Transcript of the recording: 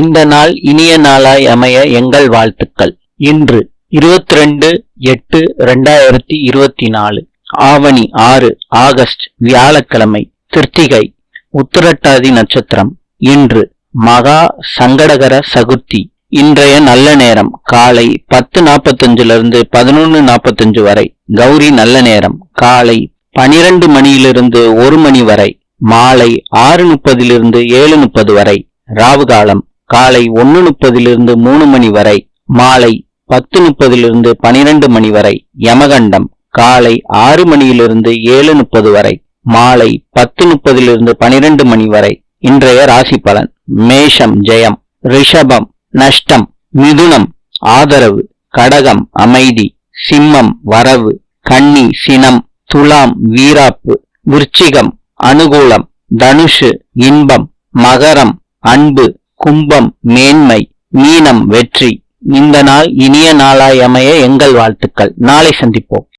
இந்த நாள் இனிய நாளாய் அமைய எங்கள் வாழ்த்துக்கள். இன்று இருபத்தி ரெண்டு எட்டு ரெண்டாயிரத்தி இருபத்தி நாலு ஆவணி ஆறு ஆகஸ்ட் வியாழக்கிழமை திருத்திகை உத்திரட்டாதி நட்சத்திரம். இன்று மகா சங்கடகர சகுர்த்தி இன்றைய நல்ல நேரம் காலை பத்து நாற்பத்தஞ்சுல இருந்து பதினொன்னு நாற்பத்தஞ்சு வரை. கௌரி நல்ல நேரம் காலை பனிரெண்டு மணியிலிருந்து ஒரு மணி வரை. மாலை ஆறு முப்பதிலிருந்து ஏழு முப்பது வரை. ராவுகாலம் காலை ஒன்னு முப்பதிலிருந்து மூணு மணி வரை மாலை பத்து முப்பதிலிருந்து பனிரெண்டு மணி வரை யமகண்டம் காலை ஆறு மணியிலிருந்து ஏழு முப்பது வரை மாலை பத்து முப்பதிலிருந்து பனிரெண்டு மணி வரை இன்றைய ராசி பலன் மேஷம் ஜெயம் ரிஷபம் நஷ்டம் மிதுனம் ஆதரவு கடகம் அமைதி சிம்மம் வரவு கன்னி சினம் துலாம் வீராப்பு விருச்சிகம் அனுகூலம் தனுஷு இன்பம் மகரம் அன்பு கும்பம் மேன்மை மீனம் வெற்றி. இந்த நாள் இனிய நாளாய் அமைய எங்கள் வாழ்த்துக்கள். நாளை சந்திப்போம்.